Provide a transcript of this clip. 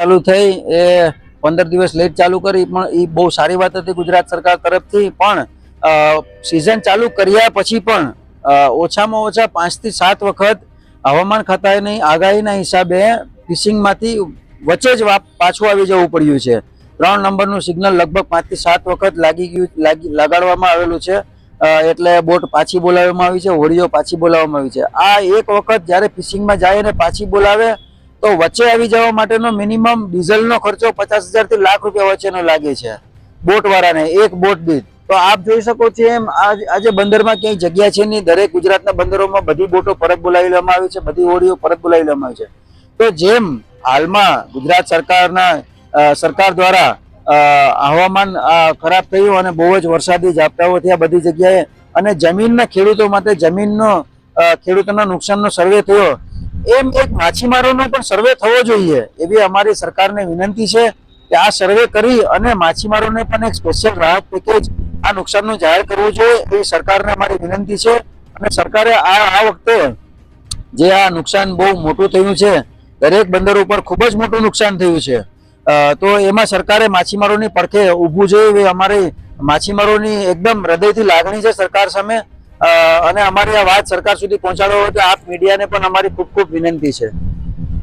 ચાલુ થઈ, એ પંદર દિવસ લેટ ચાલુ કરી, પણ એ બહુ સારી વાત હતી ગુજરાત સરકાર તરફથી, પણ સિઝન ચાલુ કર્યા પછી પણ ઓછામાં ઓછા પાંચથી સાત વખત હવામાન ખાતાની આગાહીના હિસાબે ફિશિંગમાંથી વચ્ચે જ પાછું આવી જવું પડ્યું છે. ત્રણ નંબરનું સિગ્નલ લગભગ પાંચથી સાત વખત લાગી ગયું, લાગી, લગાડવામાં આવેલું છે. એટલે બોટ પાછી બોલાવવામાં આવી છે, હોડીઓ પાછી બોલાવવામાં આવી છે. આ એક વખત જ્યારે ફિશિંગમાં જાય અને પાછી બોલાવે તો વચ્ચે આવી જવા માટેનો મિનિમમ ડીઝલનો ખર્ચો પચાસ હજારથી લાખ રૂપિયા વચ્ચેનો લાગે છે. બોટ વાળાને એક બોટ દીઠ. તો આપ જોઈ શકો છો એમ આજે બંદરમાં ક્યાંય જગ્યા છે નહીં. દરેક ગુજરાતના બંદરોમાં બધી બોટો પરત બોલાવી લેવામાં આવી છે, બધી હોડીઓ પરત બોલાવી લેવામાં આવી છે. તો જેમ હાલમાં ગુજરાત સરકારના સરકાર દ્વારા હવામાન ખરાબ થયું અને બહુ જ વરસાદી ઝાપટાઓ થયા બધી જગ્યાએ અને જમીનના ખેડૂતો માટે જમીનનો ખેડૂતોના નુકસાનનો સર્વે થયો એમ એક માછીમારોનો પણ સર્વે થવો જોઈએ એવી અમારી સરકારને વિનંતી છે કે આ સર્વે કરી અને માછીમારોને પણ એક સ્પેશિયલ રાહત પેકેજ આ નુકસાનનું જાહેર કરવું જોઈએ એવી સરકારને અમારી વિનંતી છે. અને સરકારે આ આ વખતે જે આ નુકસાન બહુ મોટું થયું છે, દરેક બંદર ઉપર ખૂબ જ મોટું નુકસાન થયું છે. તો એમાં સરકારે માછીમારોની પડખે ઊભું જોઈએ એવી અમારી માછીમારોની એકદમ હૃદયથી લાગણી છે સરકાર સામે. અને અમારી આ વાત સરકાર સુધી પહોંચાડવા તો આપ મીડિયાને પણ અમારી ખૂબ ખૂબ વિનંતી છે.